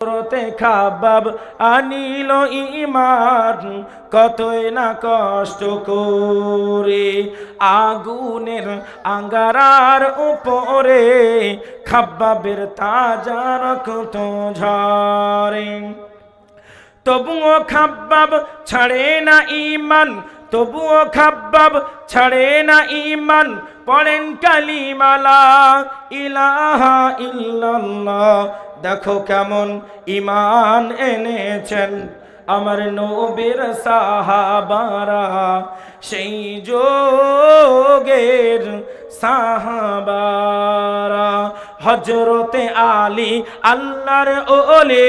রতে খাবাব আনিল কতই না কষ্ট করে আগুনের আঙ্গারার উপরে খাব্বাবের তাজা রক্ত ঝরে। তবুও খাব্বাব ছাড়ে না ইমান, তবুও খাব্বাব ছাড়ে না ইমান, পড়েন কালিমালা, ইলাহা ইল্লাল্লাহ দেখো কেমন ইমান এনেছেন আমার নবীর সাহাবারা। সেই যোগের সাহাবারা। হজরতে আলী আল্লাহর ওলে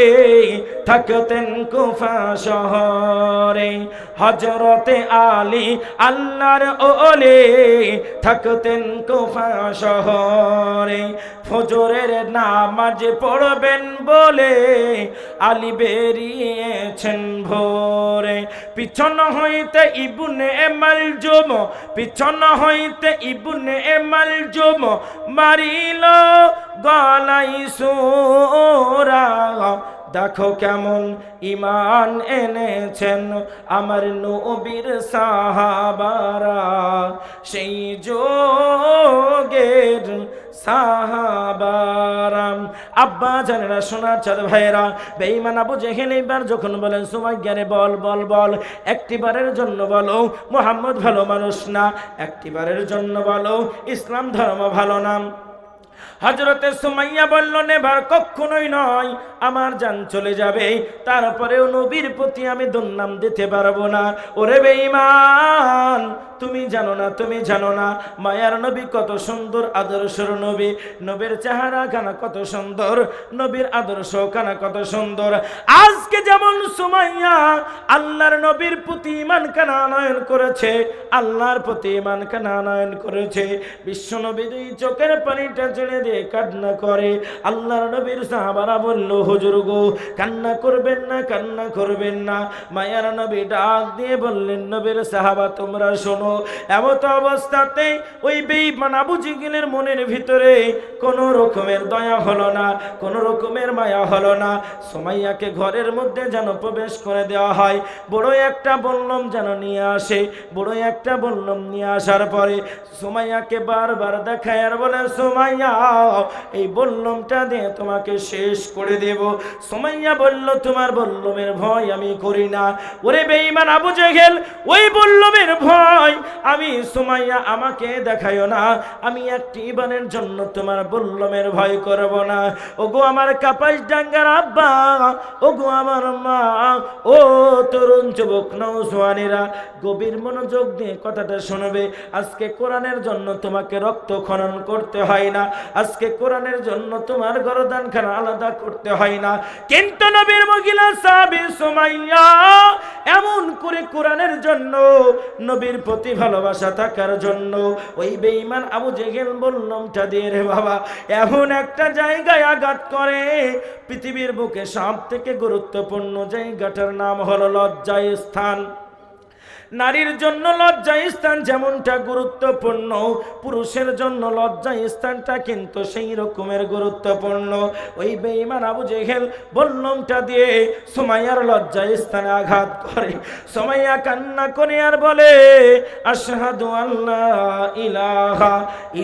থাকতেন কুফা শহরে। হজরতে আলী আল্লাহর ওলে থাকতেন কুফা শহরে। ফজরের নামাজ পড়বেন বলে আলী বেরিয়েছেন ভোরে। পিছন হইতে ইবুনে এমাল জম পিছন হইতে ইবুনে এমাল জম মারিল গলাই সোরা। দেখো কেমন ইমান এনেছেন আমার নবীর সাহাবারা। সেই যোগের সাহাবারাম। আব্বা জানেরা, সোনার চাঁদ ভাইয়েরা, বেঈমান আবু জেহেল এইবার যখন বলেন জ্ঞানে বল বল বল একটিবারের জন্য বলো, মোহাম্মদ ভালো মানুষ না একটিবারের জন্য বলো, ইসলাম ধর্ম ভালো নাম হজরতে সুমাইয়া বলল নেবার কখনোই নয়, আমার যান চলে যাবে। তারপরেও নবীর প্রতি আমি দুর্নাম দিতে পারব না। ওরে বেঈমান, তুমি জানো না, তুমি জানো না, মায়ার নবী কত সুন্দর আদর্শের নবী। নবীর চেহারা কানা কত সুন্দর, নবীর আদর্শ কানা কত সুন্দর। আজকে যেমন সুমাইয়া আল্লাহর নবীর প্রতি ইমান কানা আনয়ন করেছে, আল্লাহর প্রতি ইমান কানা আনয়ন করেছে বিশ্ব নবীর এই চোখের পানিটা ছেড়ে দিয়ে কান্না করে। আল্লাহর নবীর সাহাবারা বলল, হুজুর গো, কান্না করবেন না, কান্না করবেন না। মায়ার নবী ডাক দিয়ে বললেন, নবীর সাহাবা, তোমরা শোনো, এমত অবস্থাতে ওই বেঈমান আবু জিগিলের মনের ভিতরে কোনো রকমের দয়া হলো না, কোনো রকমের মায়া হলো না। সোমাইয়াকে ঘরের মধ্যে যেন প্রবেশ করে দেওয়া হয়। বড় একটা বললম যেন নিয়ে আসে, বড় একটা বললম নিয়ে আসার পরে সোমাইয়াকে বারবার দেখায় আর বলে, সোমাইয়া এই বললমটা দিয়ে তোমাকে শেষ করে দেব। সোমাইয়া বলল, তোমার বল্লমের ভয় আমি করি না। ওরে বেঈমান আবু জেহেল, ওই বল্লমের ভয় আমি সোমাইয়া আমাকে দেখাইও না। আমি একটি বানের জন্য তোমার বল্লমের ভয় করব না। ওগো আমার কাপাইশ ডাঙ্গার আব্বা, ওগো আমার মা, ও তরুণ যুবক নৌসোয়ানিরা গভীর মনোযোগ দিয়ে কথাটা শুনবে। আজকে কোরআনের জন্য তোমাকে রক্ত খনন করতে হয় না। আজকে কোরআনের জন্য তোমার গরদান খানা আলাদা করতে হয় না। কিন্তু নবীর মহিলা সাবি সুমাইয়া এমন করে কোরআনের জন্য, নবীর প্রতি ভালোবাসা থাকার জন্য ওই বেঈমান আবু জেগেল বললামটা দিয়ে রে বাবা, এমন একটা জায়গায় আঘাত করে। পৃথিবীর বুকে সব থেকে গুরুত্বপূর্ণ জায়গাটার নাম হলো লজ্জায় স্থান। নারীর জন্য লজ্জা স্থান যেমনটা গুরুত্বপূর্ণ, পুরুষের জন্য লজ্জা স্থানটা কিন্তু সেই রকমের গুরুত্বপূর্ণ। ওই বেঈমান আবু জেহেল বললমটা দিয়ে সুমাইয়ার লজ্জা স্থানে আঘাত করে। সুমাইয়া কান্না করে আর বলে, আশহাদু আল্লাহ ইলাহা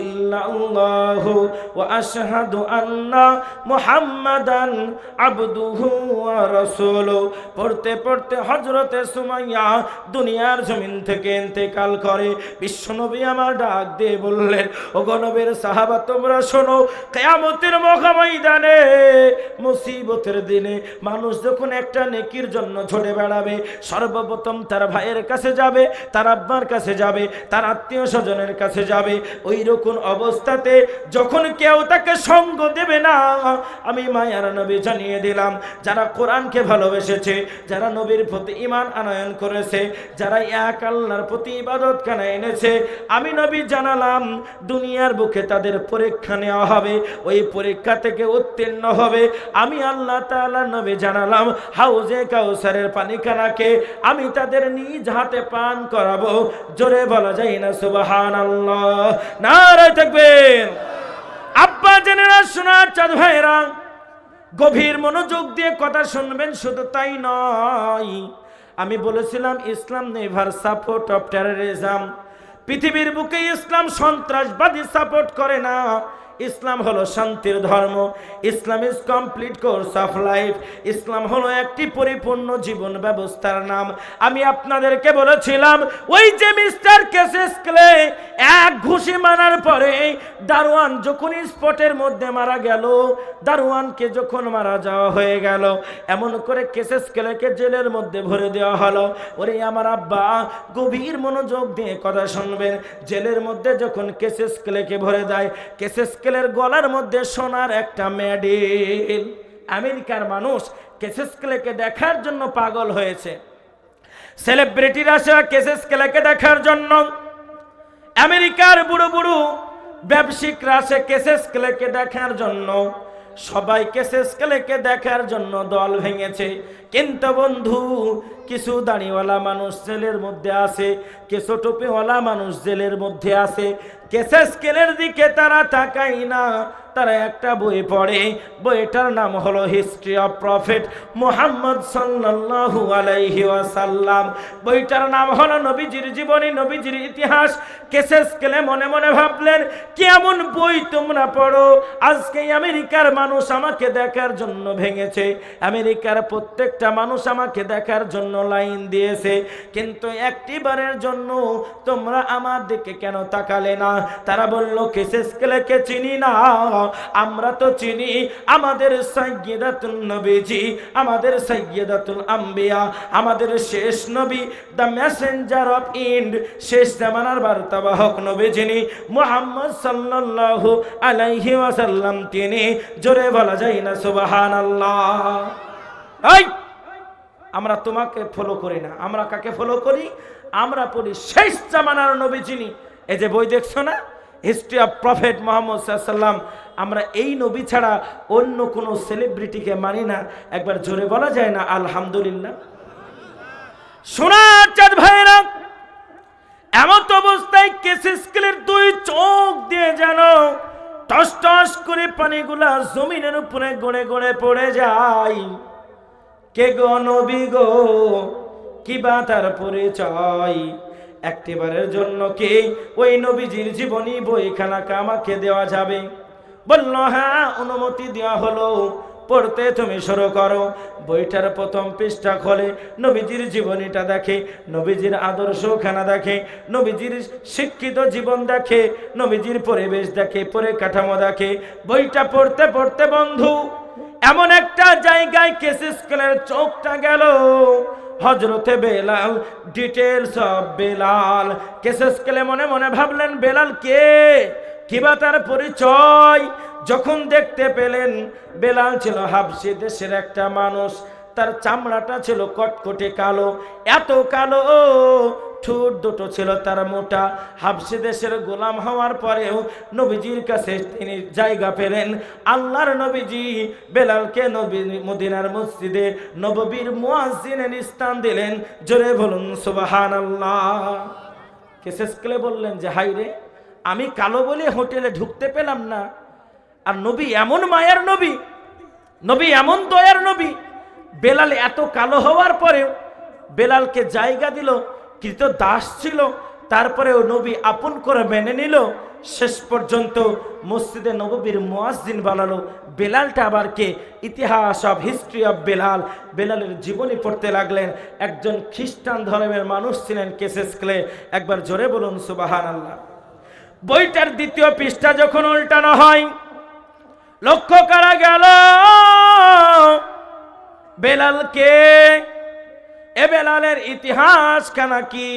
ইল্লাল্লাহু ওয়া আশহাদু আন্না মুহাম্মাদান আবদুহু ওয়া রাসূলুহু পড়তে পড়তে হযরতে সুমাইয়া দুনিয়ার জমিন থেকে ইন্তেকাল করে। বিশ্বনবী আমার ডাক দিয়ে বললেন ও গণবের সাহাবা, তোমরা শোনো, কেয়ামতের মহা ময়দানে মুসিবতের দিনে মানুষ যখন একটা নেকির জন্য ছড়ে বেড়াবে, সর্বপ্রথম তার ভাইয়ের কাছে যাবে, তার আব্বার কাছে যাবে, তার আত্মীয় স্বজনের কাছে যাবে। ওই রকম অবস্থাতে যখন কেউ তাকে সঙ্গ দেবে না, আমি মায়ার নবী জানিয়ে দিলাম, যারা কোরআনকে ভালোবেসেছে, যারা নবীর প্রতি ইমান আনয়ন করেছে, যারা এক আল্লাহর প্রতি ইবাদত খানা এনেছে। আমি নবী জানালাম, দুনিয়ার বুকে তাদের পরীক্ষা নেওয়া হবে, ওই পরীক্ষা থেকে উত্তীর্ণ হবে। আমি আল্লাহ তাআলা নবী জানালাম, হাউজে কাউসারের পানি খানাকে আমি তাদের নিজ হাতে পান করাবো। জোরে বলা যায় না সুবাহান আল্লাহ নারায় থাকবেন আব্বা জেনেরা শোনা চাঁদ ভাইরা, গভীর মনোযোগ দিয়ে কথা শুনবেন, শুধু তাই নয়। আমি বলেছিলাম Islam never support of terrorism পৃথিবীর বুকে ইসলাম সন্ত্রাসবাদী সাপোর্ট করে না। ইসলাম হলো শান্তির ধর্ম। Islam is complete course of life Islam হলো একটি পরিপূর্ণ জীবন ব্যবস্থার নাম। আমি আপনাদেরকে বলেছিলাম, ওই যে মিস্টার কেসেস ক্লে এক ঘুষি মারার পরে দারোয়ান যখন স্পটের মধ্যে মারা গেল, দারোয়ানকে যখন মারা যাওয়া হয়ে গেল, এমন করে কেসেস ক্লেকে জেলের মধ্যে ভরে দেওয়া হলো। ওরে আমার আব্বা, গভীর মনোযোগ দিয়ে কথা শুনবেন। জেলের মধ্যে যখন কেসেস ক্লেকে ভরে দেয়, কেসেস ক্লের গলার মধ্যে সোনার একটা মেডেল আমেরিকার মানুষ কেসেস ক্লেকে দেখার জন্য পাগল হয়েছে। সেলিব্রিটিরা আসে কেসেস ক্লেকে দেখার জন্য। আমেরিকার বুড়ো বুড়ো ব্যবসায়িকরা আসে কেসেস ক্লেকে দেখার জন্য। সবাই কেসেস ক্লেকে দেখার জন্য দল ভেঙেছে। কিন্তু বন্ধু, কিছু দাঁড়িওয়ালা মানুষ জেলের মধ্যে আছে, কিছু টুপিওয়ালা মানুষ জেলের মধ্যে আছে। কেসেস কেলের দিকে তারা তাকাই না। তারা একটা বই পড়ে। বইটার নাম হলো হিস্ট্রি অফ প্রফেট মোহাম্মদ সাল্লাল্লাহু আলাইহি ওয়াসাল্লাম। বইটার নাম হলো নবীজির জীবনী, নবীজির ইতিহাস। কেসেস কেলে মনে মনে ভাবলেন, কেমন বই তোমরা পড়ো? আজকে আমেরিকার মানুষ আমাকে দেখার জন্য ভেঙেছে। আমেরিকার প্রত্যেকটা মানুষ আমাকে দেখার জন্য লাইন দিয়েছে। কিন্তু একটি বারের জন্য তোমরা আমার দিকে কেন তাকালে না? তারা বলল কেসেস কেলেকে চিনি না? আমরা তো চিনি আমাদের সাইয়্যিদাতুন নবীজি, আমাদের সাইয়্যিদাতুল আম্বিয়া, আমাদের শেষ নবী, দ্য মেসেঞ্জার অফ ইন্ড, শেষ জামানার বার্তাবাহক নবী যিনি মুহাম্মদ সাল্লাল্লাহু আলাইহি ওয়াসাল্লাম। তিনি, জোরে বলা যায় না, সুবহানাল্লাহ। এই, আমরা তোমাকে ফলো করি না। আমরা কাকে ফলো করি? আমরা পড়ি শেষ জামানার নবী যিনি এই যে বই দেখছ না? হিস্ট্রি অফ প্রফেট মোহাম্মদ সাল্লাম আমরা এই নবী ছাড়া অন্য কোনো সেলিব্রিটিকে মানি না। একবার জোরে বলা যায় না, আলহামদুলিল্লাহ। শোনা চাঁদ ভাইরা এমন অবস্থায় কেসিসকেলের দুই চোখ দিয়ে যেন টস টস করে পানিগুলা জমিনের উপরে গড়ে গড়ে পড়ে যায়। কে গো নবী গো, কি বা তার পরিচয়? একটিবারের জন্য কি ওই নবীজির জীবনী বইখানাকে আমাকে দেওয়া যাবে? বলল হ্যাঁ অনুমতি দেওয়া হলো। পড়তে তুমি শুরু করো। বইটার প্রথম পৃষ্ঠা খোলে, নবীজির জীবনীটা দেখে, নবীজির আদর্শখানা দেখে, নবীজির শিক্ষিত জীবন দেখে, নবীজির পরিবেশ দেখে পরিকাঠামো দেখে। বইটা পড়তে পড়তে, বন্ধু, এমন একটা জায়গায় কেসিস স্কুলের চোখটা গেল। হজরতে Belal details of Belal. Cases কেলে মনে মনে ভাবলেন, বেলাল কে? কিবা তার পরিচয়? যখন দেখতে পেলেন, বেলাল ছিল হাবসি দেশের একটা মানুষ। তার চামড়াটা ছিল কটকটে কালো, এত কালো, ঠোঁট দুটো ছিল তার মোটা। হাবসি দেশের গোলাম হওয়ার পরেও নবীজির কাছে তিনি জায়গা পেলেন। আল্লাহর নবীজি বেলালকে নবী মদিনার মসজিদে নববীর মুয়াজ্জিনের স্থান দিলেন। জোরে বলুন সুবাহান আল্লাহ কেসেসকেলে বললেন যে হাই রে আমি কালো বলে হোটেলে ঢুকতে পেলাম না। আর নবী এমন মায়ার নবী নবী এমন দয়ার নবী। বেলাল এত কালো হওয়ার পরেও বেলালকে জায়গা দিল, কৃত দাস ছিল। তারপরে ও নবী আপন করে মেনে নিল। শেষ পর্যন্ত মসজিদে নববীর মুয়াজ্জিন বানালো। বেলালটা আবার কে? ইতিহাস অফ হিস্ট্রি অফ বেলাল। বেলালের জীবনী পড়তে লাগলেন। একজন খ্রিস্টান ধর্মের মানুষ ছিলেন কেসেস ক্লে একবার জোরে বলুন সুবাহান আল্লাহ বইটার দ্বিতীয় পৃষ্ঠা যখন উল্টানো হয়, লক্ষ্য করা গেল, বেলালকে, এ বেলালের ইতিহাস খানা কি?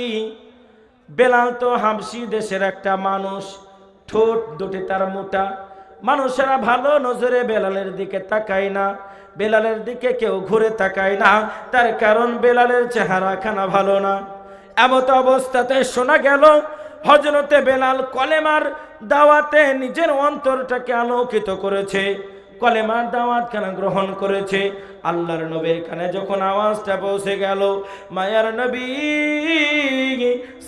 বেলাল তো হামসি দেশের একটা মানুষ, ঠোঁট দুটি তার মোটা। মানুষেরা ভালো নজরে বেলালের দিকে তাকায় না, বেলালের দিকে কেউ ঘুরে তাকায় না। তার কারণ বেলালের চেহারা খানা ভালো না। এমত অবস্থাতে শোনা গেল হজরতে বেলাল কলেমার দাওয়াতে নিজের অন্তরটাকে আলোকিত করেছে। কলেমার দাওয়াত কেন গ্রহণ করেছে? আল্লাহর নবীর কানে যখন আওয়াজটা পৌঁছে গেল, মায়ার নবী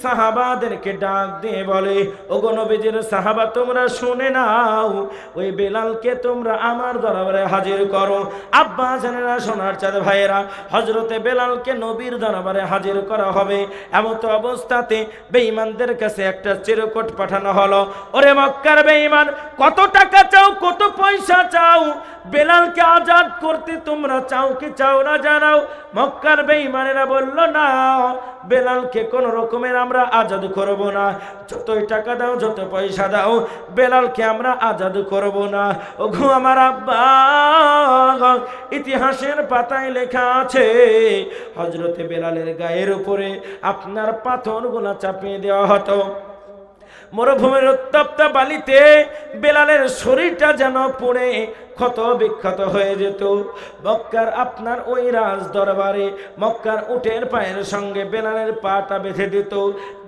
সাহাবাদেরকে ডাক দিয়ে বলে, ওগো নবীজির সাহাবা, তোমরা শুনে নাও, ওই বেলালকে তোমরা আমার দরবারে হাজির করো। আব্বা জানেরা, সোনার চাঁদ ভাইয়েরা হজরতে বেলালকে নবীর দরবারে হাজির করা হবে। এমত অবস্থাতে বেঈমানদের কাছে একটা চিরকোট পাঠানো হলো। ওরে মক্কার বেঈমান, কত টাকা চাও, কত পয়সা চাও? বেলালকে আজাদ করতে তোমরা চাও কি চাও না জানাও। মক্কার বেঈমানেরা বলল, না, বেলালকে কোন রকমের আমরা আজাদ করব না। যতই টাকা দাও, যত পয়সা দাও, বেলালকে আমরা আজাদ করব না। ওগো আমার আব্বা, ইতিহাসের পাতায় লেখা আছে হজরতে বেলালের গায়ের উপরে আপনার পাথরগুলা চাপিয়ে দেওয়া হতো। মরুভূমির উত্তপ্ত বালিতে বেলালের শরীরটা যেন পুড়ে ক্ষত বিক্ষত হয়ে যেত। মক্কার আপনার ওই রাজ দরবারে মক্কার উটের পায়ের সঙ্গে বেলালের পাটা বেঁধে দিত।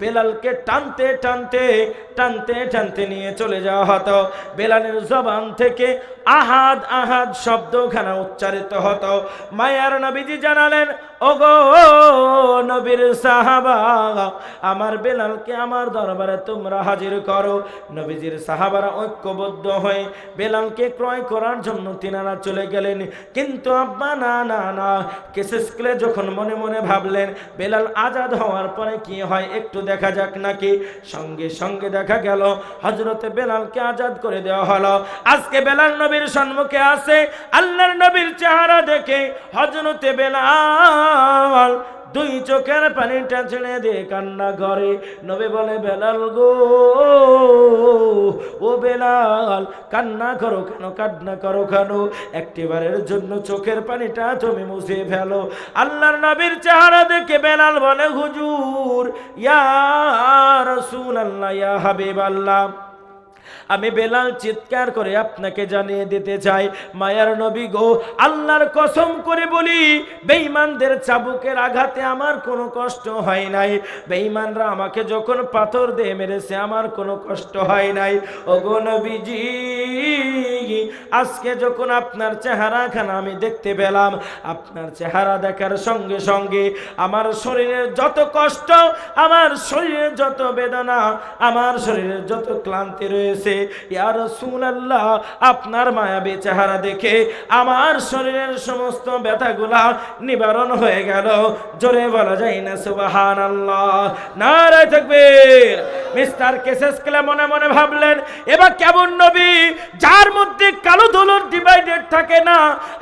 বেলালকে টানতে টানতে টানতে টানতে নিয়ে চলে যাওয়া হতো। বেলালের জবান থেকে আহাদ আহাদ শব্দখানা উচ্চারিত হতো। মায়ার নবীজি জানালেন, ওগো নবীর সাহাবা, আমার বেলালকে আমার দরবারে তোমরা হাজির করো। নবীজির সাহাবারা ঐক্যবদ্ধ হয়ে বেলালকে ক্রয় করার জন্য তিনারা চলে গেলেন। কিন্তু আব্বা, না না না। কেসেসকেলে যখন মনে মনে ভাবলেন, বেলাল আজাদ হওয়ার পরে কি হয় একটু দেখা যাক নাকি। সঙ্গে সঙ্গে দেখা গেল হজরতে বেলালকে আজাদ করে দেওয়া হলো। আজকে বেলাল নবীর সম্মুখে আসে আল্লাহর নবীর চেহারা দেখে হজরতে বেলাল দুই চোখের পানিটা ছেড়ে দিয়ে কান্না ঘরে। নবে বলে, বেলাল গো, ও বেলাল, কান্না করো কেন, কান্না করো কেন? একটিবারের জন্য চোখের পানিটা তুমি মুছে ফেলো। আল্লাহর নবীর চেহারা দেখে বেলাল বলে, হুজুর, ইয়া রাসূল আল্লাহ ইয়া হাবিব আল্লাহ আমি বেলাল চিৎকার করে আপনাকে জানিয়ে দিতে চাই, মায়ার নবী গো, আল্লাহর কসম করে বলি, বেঈমানদের চাবুকের আঘাতে আমার কোনো কষ্ট হয় নাই। বেঈমানরা আমাকে যখন পাথর দিয়ে মেরেছে, আমার কোনো কষ্ট হয় নাই। ওগো নবীজি আজকে যখন আপনার চেহারা চেহারাখানা আমি দেখতে পেলাম, আপনার চেহারা দেখার সঙ্গে সঙ্গে আমার শরীরের যত কষ্ট, আমার শরীরের যত বেদনা, আমার শরীরের যত ক্লান্তি রয়েছে, ইয়া রাসূলুল্লাহ, আপনার মায়াবী চেহারা দেখে আমার শরীরের সমস্ত ব্যথাগুলা নিবারণ হয়ে গেল। জোরে বলা যায় না, সুবহানাল্লাহ। নারায় তাকবীর। মিস্টার কেসেস ক্লে মনে মনে ভাবলেন, এবার কেমন নবী, যার মধ্যে কালো ধুলোর ডিভাইডেড থাকে না।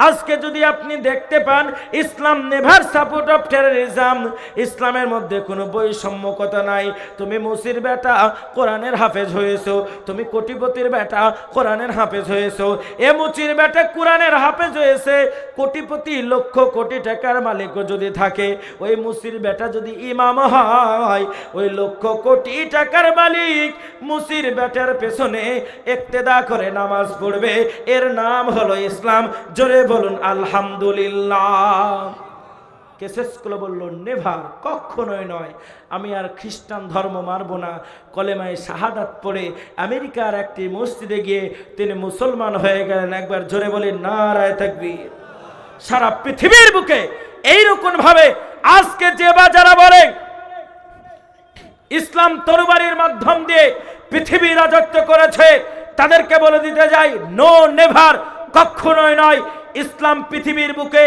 আজকে যদি আপনি দেখতে পান, Islam never support of terrorism ইসলামের মধ্যে কোনো বৈষম্যকতা নাই। তুমি মুসির বেটা, কোরআনের হাফেজ হয়েছো। তুমি কোটিপতির বেটা, কোরআনের হাফেজ হয়েছো। এ মুচির বেটা কোরআনের হাফেজ হয়েছে। কোটিপতি লক্ষ কোটি টাকার মালিকও যদি থাকে, ওই মুসির বেটা যদি ইমাম হয়, ওই লক্ষ কোটি টাকার মালিক মুসির বেটার পেছনে একতেদা করে নামাজ পড়বে। এর নাম হলো ইসলাম। জোরে বলুন, আলহামদুলিল্লাহ। কেসেসগুলো বলল, নেভার, কখনোই নয়। আমি আর খ্রিস্টান ধর্ম মারব না। কলেমায় শাহাদাত পড়ে আমেরিকার একটি মসজিদে গিয়ে তিনি মুসলমান হয়ে গেলেন। একবার জোরে বলে নারায় থাকবি সারা পৃথিবীর বুকে এইরকম ভাবে আজকে যে বা যারা বলে, ইসলাম তরবারির মাধ্যম দিয়ে পৃথিবী রাজত্ব করেছে তাদেরকে বলে দিতে যাই নো নেভার কখনোই নয়। ইসলাম পৃথিবীর বুকে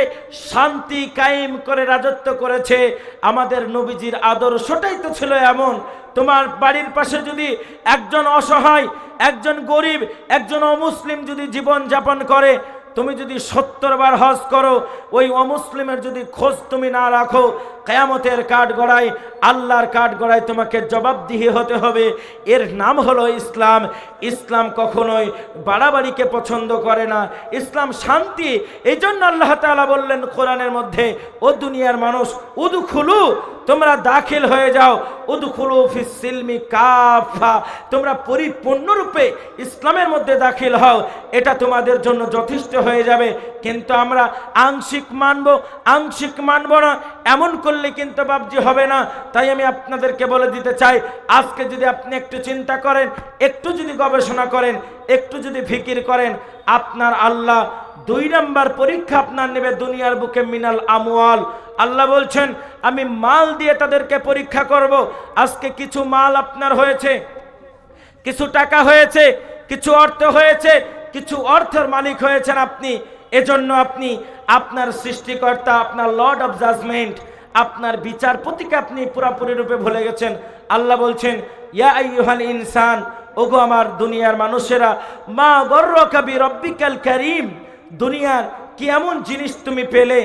শান্তি কায়েম করে রাজত্ব করেছে। আমাদের নবীজির আদর্শটাই তো ছিল এমন। তোমার বাড়ির পাশে যদি একজন অসহায়, একজন গরিব, একজন অমুসলিম যদি জীবন যাপন করে তুমি যদি সত্তর বার হজ করো, ওই অমুসলিমের যদি খোঁজ তুমি না রাখো, কেয়ামতের কাঠ গড়ায় আল্লাহর কাঠ গড়ায় তোমাকে জবাবদিহি হতে হবে। এর নাম হলো ইসলাম। ইসলাম কখনোই বাড়াবাড়িকে পছন্দ করে না। ইসলাম শান্তি। এই জন্য আল্লাহ তাআলা বললেন কোরআনের মধ্যে, ও দুনিয়ার মানুষ উদু খুলু তোমরা দাখিল হয়ে যাও। উদখুলু ফিস সিলমি কাফা তোমরা পরিপূর্ণরূপে ইসলামের মধ্যে দাখিল হও। এটা তোমাদের জন্য যথেষ্ট হয়ে যাবে। কিন্তু আমরা আংশিক মানব আংশিক মানব না, এমন করলে কিন্তু বাবজি হবে না। তাই আমি আপনাদেরকে বলে দিতে চাই, আজকে যদি আপনি একটু চিন্তা করেন, একটু যদি গবেষণা করেন, একটু যদি ফিকির করেন, আপনার আল্লাহ দুই নাম্বার পরীক্ষা আপনার নেবে দুনিয়ার বুকে মিনাল আমওয়াল। আল্লাহ বলছেন, আমি মাল দিয়ে তাদেরকে পরীক্ষা করব। আজকে কিছু মাল আপনার হয়েছে, কিছু টাকা হয়েছে, কিছু অর্থ হয়েছে কিছু অর্থের মালিক হয়েছেন আপনি। এজন্য আপনি আপনার সৃষ্টিকর্তা, আপনার লর্ড অফ জাজমেন্ট আপনার বিচারপতিকে আপনি পুরাপুরি রূপে ভুলে গেছেন। আল্লাহ বলছেন, ইয়া আইয়ুহাল ইনসান, ওগো আমার দুনিয়ার মানুষেরা, মা গর্র কবি রব্বিকাল করিম, দুনিয়ার কি এমন জিনিস তুমি পেলে?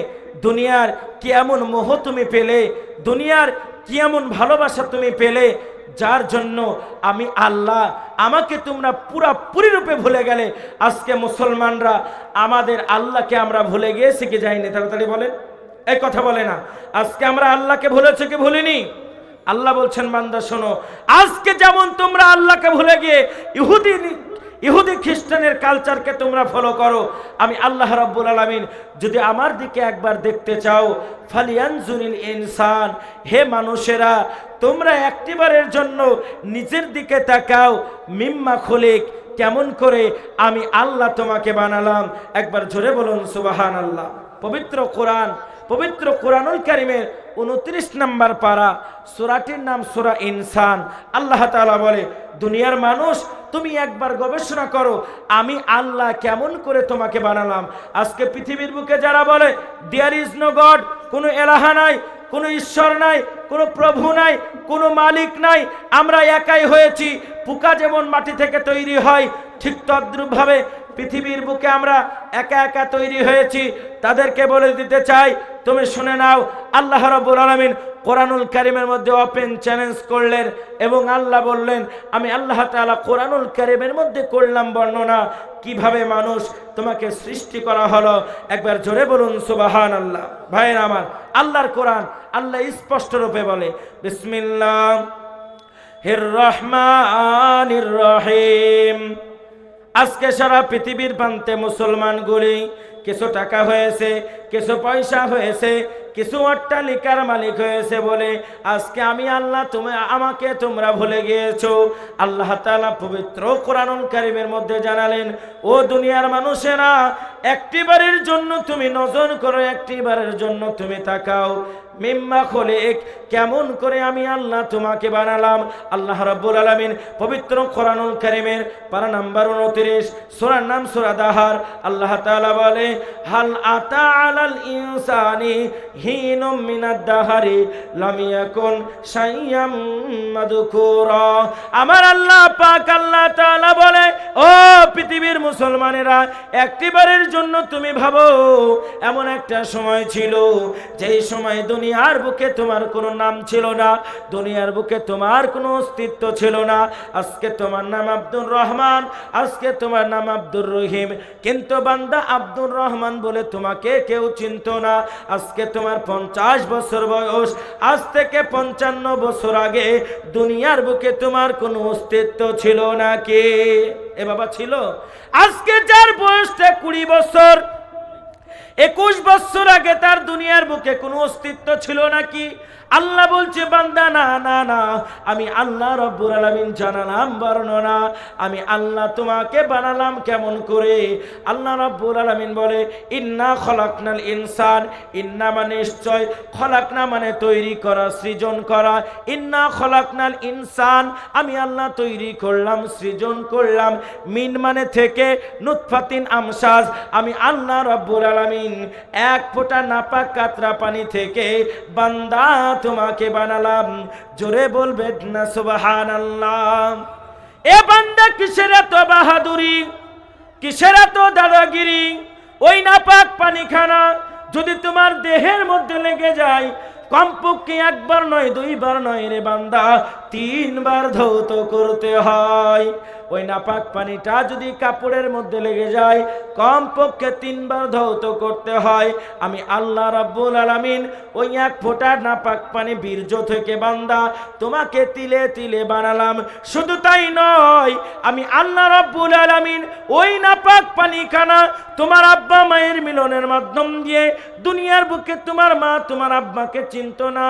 দুনিয়ার কি এমন মোহ তুমি পেলে? দুনিয়ার কি এমন ভালোবাসা তুমি পেলে? যার জন্য আমি আল্লাহ আমাকে তোমরা পুরাপুরি রূপে ভুলে গেলে। আজকে মুসলমানরা আমাদের আল্লাহকে আমরা ভুলে গিয়েছি কি যাইনি। তাড়াতাড়ি বলেন। এই কথা বলে না। আজকে আমরা আল্লাহকে ভুলেছি কি ভুলিনি? আল্লাহ বলছেন, বান্দা, শোনো, আজকে যেমন তোমরা আল্লাহকে ভুলে গিয়ে ইহুদি ইহুদি খ্রিস্টানের কালচারকে তোমরা ফলো করো। আমি আল্লাহ রাব্বুল আলামিন যদি আমার দিকে একবার দেখতে চাও, ফালিয়ানজুরিল ইনসান, হে মানুষেরা, তোমরা একটিবারের জন্য নিজের দিকে তাকাও। মিম্মা খলিক, কেমন করে আমি আল্লাহ তোমাকে বানালাম। একবার জোরে বলুন সুবাহান আল্লাহ পবিত্র কোরআন, পবিত্র কোরআনুল কারিমের উনত্রিশ নম্বর পারা, সুরাটির নাম সুরা ইনসান। আল্লাহ তাআলা বলে, দুনিয়ার মানুষ তুমি একবার গবেষণা করো, আমি আল্লাহ কেমন করে তোমাকে বানালাম। আজকে পৃথিবীর বুকে যারা বলে দেয়ার ইজ নো গড কোনো এলাহা নাই, কোনো ঈশ্বর নাই, কোনো প্রভু নাই, কোনো মালিক নাই, আমরা একাই হয়েছি। পোকা যেমন মাটি থেকে তৈরি হয়, ঠিক তদ্রুপভাবে পৃথিবীর বুকে আমরা একা একা তৈরি হয়েছি, তাদেরকে বলে দিতে চাই, তুমি শুনে নাও, আল্লাহ রব্বুল আলামিন কোরআনুল কারিমের মধ্যে ওপেন চ্যালেঞ্জ করলেন এবং আল্লাহ বললেন, আমি আল্লাহ তাআলা কোরআনুল কারিমের মধ্যে করলাম বর্ণনা, কীভাবে মানুষ তোমাকে সৃষ্টি করা হলো, একবার জোরে বলুন সুবাহান আল্লাহ ভাইয়ের আমার, আল্লাহর কোরআন আল্লাহ স্পষ্ট রূপে বলে, বিসমিল্লাহ হির রহমানির রহিম। আজকে সারা পৃথিবীর প্রান্তে মুসলমানগুলি কিছু টাকা হয়েছে, কিছু পয়সা হয়েছে, কিছু অট্টালিকার মালিক হয়েছে বলে আজকে আমি আল্লাহ তুমি, আমাকে তোমরা ভুলে গিয়েছো। আল্লাহ তাআলা পবিত্র কোরআনুল কারিমের মধ্যে জানালেন, ও দুনিয়ার মানুষেরা একটিবারের জন্য তুমি নজর করো একটিবারের জন্য তুমি তাকাও। মিম্মা খোলেক। কেমন করে আমি আল্লাহ তোমাকে বানালাম? আল্লাহ রাব্বুল আলামিন পবিত্র কোরআনুল কারীমের পারা নাম্বার 29 সূরার নাম সোরা দাহার। আল্লাহ তাআলা বলে, হাল আতা আলাল ইনসানি হিনুম মিনাদ দাহারি, লাম ইয়াকুন শাইয়াম মাদকুরা। আমার আল্লাহ পাক আল্লাহ তাআলা বলে, ও পৃথিবীর মুসলমানেরা, একটিবারের জন্য তুমি ভাবো, এমন একটা সময় ছিল, যেই সময় দুনিয়ার বুকে তোমার কোনো নাম ছিল না, দুনিয়ার বুকে তোমার কোনো অস্তিত্ব ছিল না। আজকে তোমার নাম আব্দুর রহমান, আজকে তোমার নাম আব্দুর রহিম। কিন্তু বান্দা আব্দুর রহমান বলে তোমাকে কেউ চিনত না। আজকে তোমার পঞ্চাশ বছর বয়স, আজ থেকে পঞ্চান্ন বছর আগে দুনিয়ার বুকে তোমার কোনো অস্তিত্ব ছিল না কে? এ বাবা ছিল। আজকে যার বয়সটা কুড়ি বছর একুশ বছর আগে তার দুনিয়ার বুকে কোনো অস্তিত্ব ছিল নাকি? আল্লাহ বলছে, বান্দা, না না না, আমি আল্লাহ রব্বুর আলামিন জানালাম, বর্ণনা। আমি আল্লাহ তোমাকে বানালাম কেমন করে? আল্লাহ রব্বুর আলামিন বলে, ইন্না খলাকনাল ইনসান। ইন্না মানে নিশ্চয়, খলাকনা মানে তৈরি করা, সৃজন করা। ইন্না খলাকনাল ইনসান, আমি আল্লাহ তৈরি করলাম, সৃজন করলাম। মিন মানে থেকে, নুৎফাতিন আমসাজ। আমি আল্লাহ রব্বুর আলামিন এক ফোঁটা নাপাক কাতরা পানি থেকে বান্দা তোমাকে বানালাম। জোরে বলবে না সুবাহান এ বান্দা কিসের এত বাহাদুরি? কিসের এত দাদাগিরি? ওই নাপাক পানিখানা যদি তোমার দেহের মধ্যে লেগে যায়, কমপক্ষে একবার নয়, দুইবার নয় রে বান্দা। তিনবার ধৌত করতে হয়। ওই নাপাক পানিটা যদি কাপড়ের মধ্যে লেগে যায়, কমপক্ষে তিনবার ধৌত করতে হয়। আমি আল্লাহ রাব্বুল আলামিন ওই এক ফোঁটা নাপাক পানি বীর্য থেকে বান্দা তোমাকে তিলে তিলে বানালাম। শুধু তাই নয়, আমি আল্লাহ রাব্বুল আলামিন ওই নাপাক পানিখানা তোমার আব্বা মায়ের মিলনের মাধ্যম দিয়ে দুনিয়ার বুকে তোমার মা তোমার আব্বাকে চিনত না।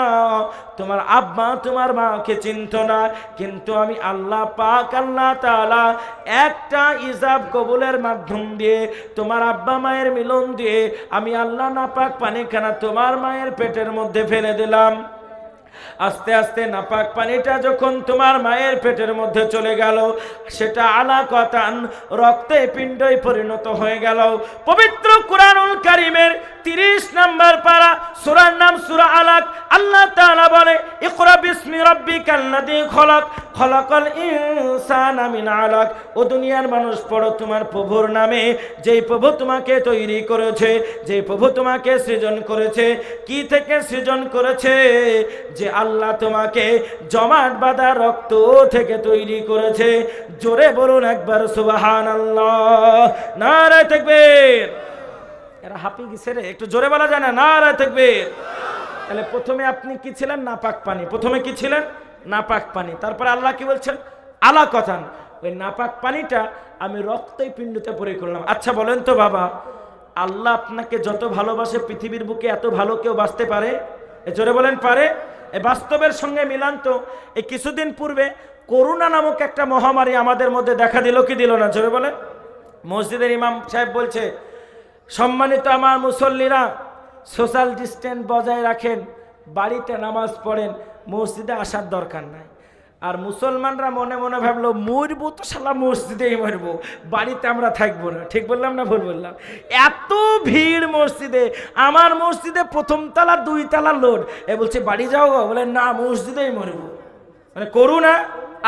তোমার আব্বা তোমার মাকে চিনত না, কিন্তু আমি আল্লাহ পাক, আল্লাহ তাআলা একটা ইজাব কবুলের মাধ্যম দিয়ে, তোমার আব্বা মায়ের মিলন দিয়ে, আমি আল্লাহ না নাপাক পানিখানা তোমার মায়ের পেটের মধ্যে ফেলে দিলাম। আস্তে আস্তে নাপাক পানিটা যখন তোমার মায়ের পেটের মধ্যে চলে গেল, সেটা আলা কথান রক্তে পিণ্ডই পরিণত হয়ে গেল। পবিত্র কুরআনুল কারিমের তিরিশ নাম্বার পারা সুরার নাম সুরা আলাক, আল্লাহ তাআলা বলে, ইকরা বিসমি রাব্বিকাল্লাযী খলাক, খলাকাল ইনসানা মিন আলাক। ও দুনিয়ার মানুষ, পড়ো তোমার প্রভুর নামে। যেই প্রভু তোমাকে তৈরি করেছে, যেই প্রভু তোমাকে সৃজন করেছে, কি থেকে সৃজন করেছে? যে আল্লাহ তোমাকে জমাট বাঁধা রক্ত থেকে তৈরি করেছে। জোরে বলুন একবার সুবাহান আল্লাহ নারায় থাকবেন এরা হাঁপি গেছে রে। একটু জোরে বলা যায় না? নারায় থাকবে তাহলে প্রথমে আপনি কি ছিলেন? নাপাক পানি। প্রথমে কি ছিলেন? নাপাক পানি। তারপরে আল্লাহ কি বলছেন? আলা কথান ওই নাপাক পানিটা আমি রক্তই পিণ্ডতে পরে করলাম। আচ্ছা বলেন তো বাবা, আল্লাহ আপনাকে যত ভালোবাসে, পৃথিবীর বুকে এত ভালো কেউ বাঁচতে পারে? এ জোরে বলেন, পারে? এ বাস্তবের সঙ্গে মিলান তো। এই কিছুদিন পূর্বে করোনা নামক একটা মহামারী আমাদের মধ্যে দেখা দিল, কি দিল না? জোরে বলেন। মসজিদের ইমাম সাহেব বলছে সম্মানিত আমার মুসল্লিরা সোশ্যাল ডিস্টেন্স বজায় রাখেন, বাড়িতে নামাজ পড়েন, মসজিদে আসার দরকার নাই। আর মুসলমানরা মনে মনে ভাবলো, মরবো তো সালা মসজিদেই মরবো, বাড়িতে আমরা থাকব না। ঠিক বললাম না ভুল বললাম? এত ভিড় মসজিদে, আমার মসজিদে প্রথম তালা, দুই তালা লোড। এ বলছে, বাড়ি যাও গো?" বলে, না, মসজিদেই মরবো। মানে করুণা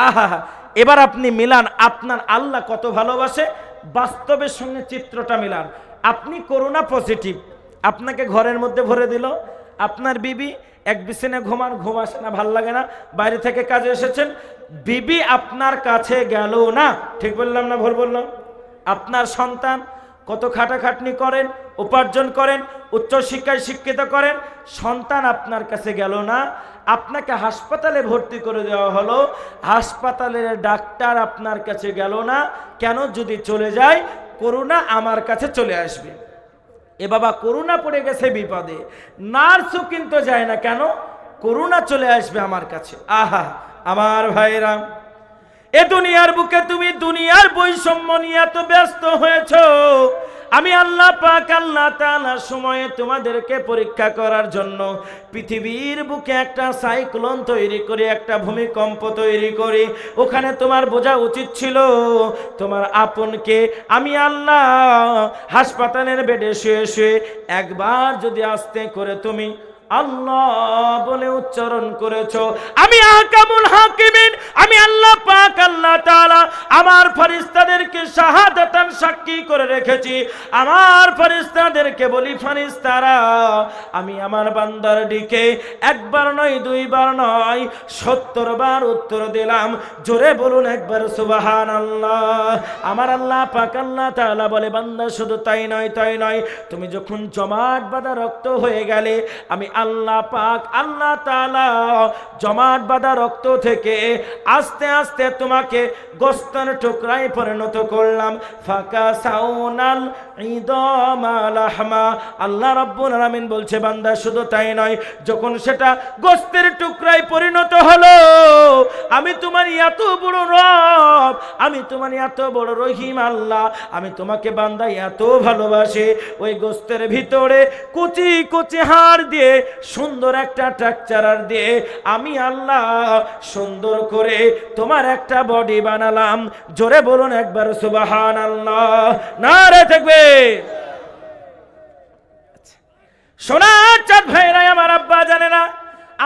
আহা, এবার আপনি মিলান, আপনার আল্লাহ কত ভালোবাসে, বাস্তবের সঙ্গে চিত্রটা মিলান। আপনি করোনা পজিটিভ। আপনাকে ঘরের মধ্যে ভরে দিল। আপনার বিবি এক বিছানে ঘুমান, ঘুম আসে না, ভালো লাগে না। বাইরে থেকে কাজে এসেছেন। বিবি আপনার কাছে গেল না? ঠিক বললাম না ভুল বললাম? আপনার সন্তান কত খাটাখাটনি করেন, উপার্জন করেন, উচ্চশিক্ষায় শিক্ষিত করেন, সন্তান আপনার কাছে গেল না? আপনাকে হাসপাতালে ভর্তি করে দেওয়া হলো। হাসপাতালের ডাক্তার আপনার কাছে গেল না? কেন যদি চলে যায় করোনা আমার কাছে চলে আসবে। এ বাবা, করুণা পড়ে গেছে বিপদে। নার্সও কিন্তু যায় না কেন? করুণা চলে আসবে আমার কাছে। আহা, আমার ভাইরা, এ দুনিয়ার বুকে তুমি দুনিয়ার বৈষম্য নিয়ে এত ব্যস্ত হয়েছ। আমি আল্লাহ পাক, আল্লাহ তাআলা সময়ে তোমাদেরকে পরীক্ষা করার জন্য পৃথিবীর বুকে একটা সাইক্লোন তৈরি করে, একটা ভূমিকম্প তৈরি করে, ওখানে তোমার বোঝা উচিত ছিল তোমার আপনকে। আমি আল্লাহ হাসপাতালের বেডে শুয়ে শুয়ে একবার যদি আস্তে করে তুমি আল্লাহ বলে উচ্চারণ করেছ। আমি আকামুল হাকিমিন, আমি আল্লাহ পাক, আল্লাহ তাআলা আমার ফরিস্তাদেরকে শাহাদাতান সাক্ষী করে রেখেছি। আমার ফরিস্তাদেরকে বলি ফরিস্তারা আমি আমার বান্দার দিকে একবার নয়, দুইবার নয়, সত্তর বার উত্তর দিলাম। জোরে বলুন একবার সুবাহান আল্লাহ আমার আল্লাহ পাক, আল্লাহ তাআলা বলে, বান্দা শুধু তাই নয় তাই নয়, তুমি যখন জমাট বাঁধা রক্ত হয়ে গেলে, আমি আল্লাহ পাক, আল্লাহ তালা জমাট বাঁধা রক্ত থেকে আস্তে আস্তে তোমাকে গোস্তের টুকরায় পরিণত করলাম। ফাঁকা সাউনাল ঈদমালাহমা আল্লাহ রাব্বুল আলামিন বলছে, বান্দা, শুধু তাই নয়, যখন সেটা গোস্তের টুকরায় পরিণত হলো, আমি তোমার এত বড় রব, আমি তোমার এত বড় রহিম আল্লাহ, আমি তোমাকে বান্দা এত ভালোবাসি, ওই গোস্তের ভিতরে কুচি কুচি হাড় দিয়ে সুন্দর একটা ট্রাকচারার দিয়ে আমি আল্লাহ সুন্দর করে তোমার একটা বডি বানালাম। জোরে বলুন একবার সুবাহান আল্লাহ না রে থাকবে সোনার চাঁদ ভাইরাই আমার আব্বা জানে না।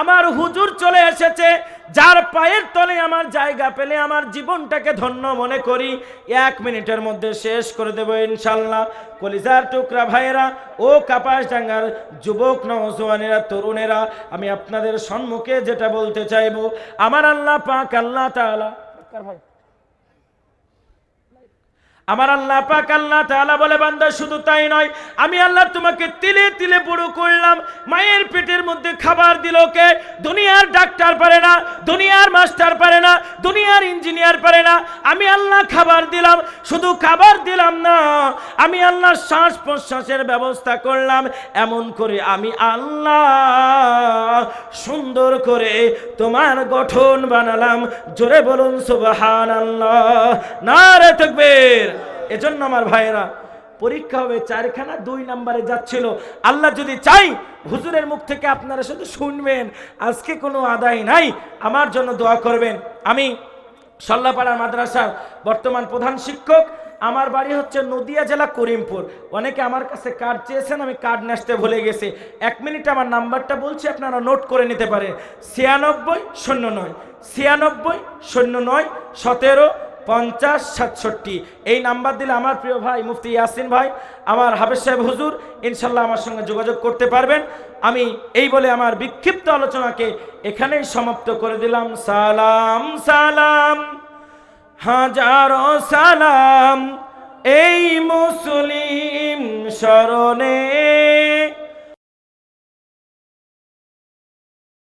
আমার হুজুর চলে এসেছে, যার পায়ের তলে আমার জায়গা পেলে আমার জীবনটাকে ধন্য মনে করি। এক মিনিটের মধ্যে শেষ করে দেবো ইনশাল্লাহ। কলিজার টুকরা ভাইয়েরা, ও কাপাস ডাঙ্গার যুবক নওজোয়ানেরা, তরুণেরা, আমি আপনাদের সম্মুখে যেটা বলতে চাইব, আমার আল্লাহ পাক আল্লাহ তালা ভাই। আমার আল্লাহ পাক আল্লাহ তাআলা বলে, বান্দা, শুধু তাই নয়, আমি আল্লাহ তোমাকে তিলে তিলে বড় করলাম, মায়ের পেটের মধ্যে খাবার দিল কে? দুনিয়ার ডাক্তার পারে না, দুনিয়ার মাস্টার পারে না, দুনিয়ার ইঞ্জিনিয়ার পারে না, আমি আল্লাহ খাবার দিলাম, শুধু খাবার দিলাম না, আমি আল্লাহ শ্বাস প্রশ্বাসের ব্যবস্থা করলাম, এমন করে আমি আল্লাহ সুন্দর করে তোমার গঠন বানালাম, জোরে বলুন সুবহান আল্লাহ না রে তকবীর। এজন্য আমার ভাইয়েরা, পরীক্ষা হবে চারখানা, দুই নাম্বারে যাচ্ছিল। আল্লাহ যদি চাই, হুজুরের মুখ থেকে আপনারা শুধু শুনবেন। আজকে কোনো আদায় নাই, আমার জন্য দোয়া করবেন। আমি সল্লাপাড়ার মাদ্রাসার বর্তমান প্রধান শিক্ষক। আমার বাড়ি হচ্ছে নদিয়া জেলা করিমপুর। অনেকে আমার কাছে কার্ড চেয়েছেন, আমি কার্ড নেসতে ভুলে গেছি। এক মিনিট আমার নাম্বারটা বলছি, আপনারা নোট করে নিতে পারেন। ছিয়ানব্বই শূন্য নয়, ছিয়ানব্বই শূন্য নয়, সতেরো পঞ্চাশ, সাতষট্টি। এই নাম্বার দিলে আমার প্রিয় ভাই মুফতি ইয়াসিন ভাই, আমার হাফেজ সাহেব হুজুর, ইনশাল্লাহ আমার সঙ্গে যোগাযোগ করতে পারবেন। আমি এই বলে আমার বিক্ষিপ্ত আলোচনাকে এখানেই সমাপ্ত করে দিলাম। সালাম সালাম, হাজারো সালাম, এই মুসলিম স্মরণে